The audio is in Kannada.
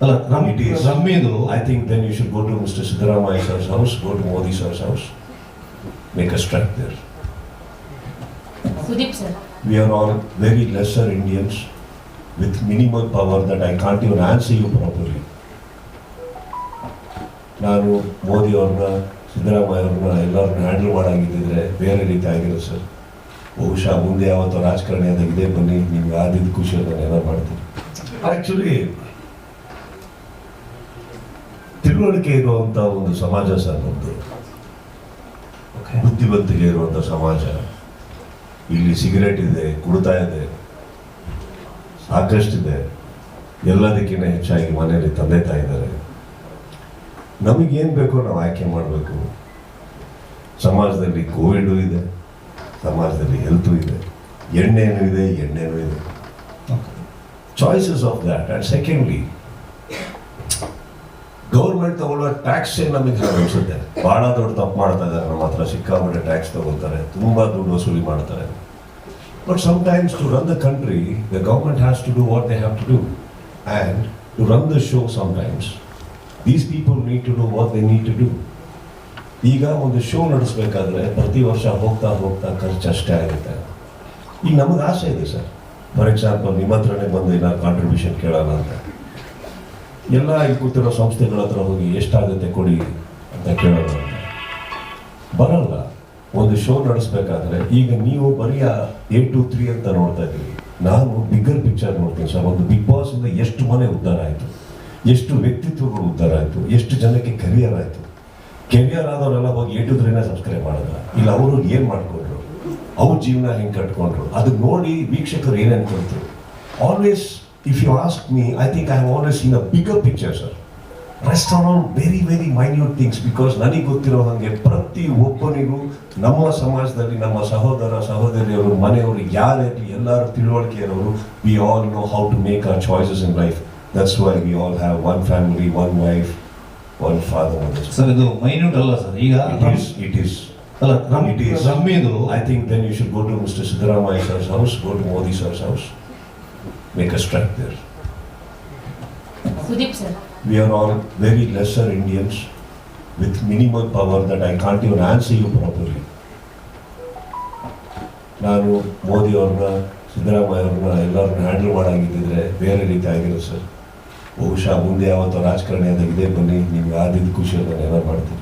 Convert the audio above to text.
ಅಲ್ಲ It is. ರಮ್ಮಿದು I think then you should go to Mr. Siddaramaya sir's house, go to Modi sir's house, make a strike there. Sudeep sir We are all very lesser Indians with minimal power that I can't even answer you properly. ನಾನು ಮೋದಿ ಅವ್ರನ್ನ ಸಿದ್ದರಾಮಯ್ಯ ಅವ್ರನ್ನ ಎಲ್ಲರನ್ನ ಹ್ಯಾಂಡಲ್ ಮಾಡಾಗಿದ್ದಿದ್ರೆ ಬೇರೆ ರೀತಿ ಆಗಿರೋ ಸರ್ ಬಹುಶಃ ಮುಂದೆ ಯಾವತ್ತೋ ರಾಜಕಾರಣಿ ಆದಾಗ ಇದೇ ಬನ್ನಿ ನಿಮ್ಗೆ ಆದಿದ್ದು ಖುಷಿಯಲ್ಲಿ ನಾನು ಏನೋ ಮಾಡ್ತೀನಿ ಆ್ಯಕ್ಚುಲಿ ತಿಳುವಳಿಕೆ ಇರುವಂಥ ಒಂದು ಸಮಾಜ ಸರ್ ನಮ್ಮದು ಬುದ್ಧಿವಂತಿಕೆ ಇರುವಂಥ ಸಮಾಜ. ಇಲ್ಲಿ ಸಿಗರೇಟ್ ಇದೆ ಕುಡ್ತಾ ಇದೆ ಸಾಕಷ್ಟಿದೆ. ಎಲ್ಲದಕ್ಕಿಂತ ಹೆಚ್ಚಾಗಿ ಮನೆಯಲ್ಲಿ ತಂದೆ ತಾಯಿದ್ದಾರೆ. ನಮಗೇನು ಬೇಕೋ ನಾವು ಆಯ್ಕೆ ಮಾಡಬೇಕು. ಸಮಾಜದಲ್ಲಿ ಕೋವಿಡು ಇದೆ ಸಮಾಜದಲ್ಲಿ ಹೆಲ್ತು ಇದೆ ಎಣ್ಣೆನೂ ಇದೆ ಎಣ್ಣೆನೂ ಇದೆ. Choices of that and secondly government ತಗೊಳ್ಳೋ ಟ್ಯಾಕ್ಸ್ ನಮಗೆ ಅನಿಸುತ್ತೆ. ಭಾಳ ದೊಡ್ಡ ತಪ್ಪು ಮಾಡ್ತಾ ಇದ್ದಾರೆ. ನಮ್ಮ ಹತ್ರ ಸಿಕ್ಕಾಪಟ್ಟೆ ಟ್ಯಾಕ್ಸ್ ತಗೋತಾರೆ ತುಂಬ ದುಡ್ಡು ವಸೂಲಿ ಮಾಡ್ತಾರೆ. But sometimes to run the country the government has to do what they have to do and to run the show sometimes these people need to do what they need to do ಈಗ ಒಂದು ಶೋ ನಡೆಸಬೇಕಾದ್ರೆ ಪ್ರತಿ ವರ್ಷ ಹೋಗ್ತಾ ಹೋಗ್ತಾ ಖರ್ಚು ಅಷ್ಟೇ ಆಗುತ್ತೆ. ಈಗ ನಮಗೆ ಆಸೆ ಇದೆ ಸರ್. ಫಾರ್ ಎಕ್ಸಾಂಪಲ್ ನಿಮ್ಮ ಹತ್ರನೇ ಬಂದು ಏನಾದ್ರು ಕಾಂಟ್ರಿಬ್ಯೂಷನ್ ಕೇಳೋಣ ಅಂತ. ಎಲ್ಲ ಇಲ್ಲಿ ಕೂತಿರೋ ಸಂಸ್ಥೆಗಳ ಹತ್ರ ಹೋಗಿ ಎಷ್ಟಾಗುತ್ತೆ ಕೊಡಿ ಅಂತ ಕೇಳೋದು. ಬರಲ್ಲ. ಒಂದು ಶೋ ನಡೆಸ್ಬೇಕಾದ್ರೆ ಈಗ ನೀವು ಬರೀ ಎ ಟು ತ್ರೀ ಅಂತ ನೋಡ್ತಾ ಇದ್ದೀವಿ ನಾನು ಬಿಗ್ಗರ್ ಪಿಕ್ಚರ್ ನೋಡ್ತೀನಿ ಸರ್. ಒಂದು ಬಿಗ್ ಬಾಸ್ ಇಂದ ಎಷ್ಟು ಮನೆ ಉದ್ಧಾರ ಆಯಿತು? ಎಷ್ಟು ವ್ಯಕ್ತಿತ್ವಗಳು ಉದ್ಧಾರ ಆಯಿತು? ಎಷ್ಟು ಜನಕ್ಕೆ ಕೆರಿಯರ್ ಆಯಿತು? ಕೆರಿಯರ್ ಆದವರೆಲ್ಲ ಹೋಗಿ ಎ ಟು ತ್ರೀನೇ ಸಬ್ಸ್ಕ್ರೈಬ್ ಮಾಡಿದ್ರ? ಇಲ್ಲ, ಅವರು ಏನು ಮಾಡಿಕೊಂಡ್ರು? ಅವ್ರ ಜೀವನ ಹೆಂಗೆ ಕಟ್ಕೊಂಡ್ರು? ಅದು ನೋಡಿ ವೀಕ್ಷಕರು ಏನು ಅನ್ಕೊಂಡ್ರು always if you ask me, I think I have always seen a bigger picture sir rest around very very minute things because ನನಗೆ ಗೊತ್ತಿರೋ ಹಾಗೆ ಪ್ರತಿ ಒಬ್ಬನಿಗೂ ನಮ್ಮ ಸಮಾಜದಲ್ಲಿ ನಮ್ಮ ಸಹೋದರ ಸಹೋದರಿಯರು ಮನೆಯವರು ಯಾರಿರಲಿ ಎಲ್ಲರೂ ತಿಳುವಳಿಕೆ ಇರೋರು we all know how to make our choices in life that's why we all have one family one wife one father sir ಇದು ಮೈನ್ಯೂಟ್ ಅಲ್ಲ ಸರ್. ಈಗ ಇಟ್ ಈಸ್ ಇಟ್ ಈಸ್ ಅಲ್ಲ ಇಟ್ ಈಸ್ ರಮ್ಮಿದು I think then you should go to Mr. Siddaramaya sir's house, go to Modi sir's house, make a strike there. Sudeep sir We are all very lesser Indians with minimal power that I can't even answer you properly. ನಾನು ಮೋದಿ ಅವ್ರನ್ನ ಸಿದ್ದರಾಮಯ್ಯ ಅವ್ರನ್ನ ಎಲ್ಲರನ್ನ ಹ್ಯಾಂಡಲ್ ಮಾಡಾಗಿದ್ದಿದ್ರೆ ಬೇರೆ ರೀತಿ ಆಗಿಲ್ಲ ಸರ್ ಬಹುಶಃ ಮುಂದೆ ಯಾವತ್ತೋ ರಾಜಕಾರಣಿ ಆದಾಗ ಇದೇ ಬನ್ನಿ ನಿಮ್ಗೆ ಆದಿದ್ದು ಖುಷಿಯಲ್ಲಿ ನಾನು ಏನೋ ಮಾಡ್ತೀನಿ.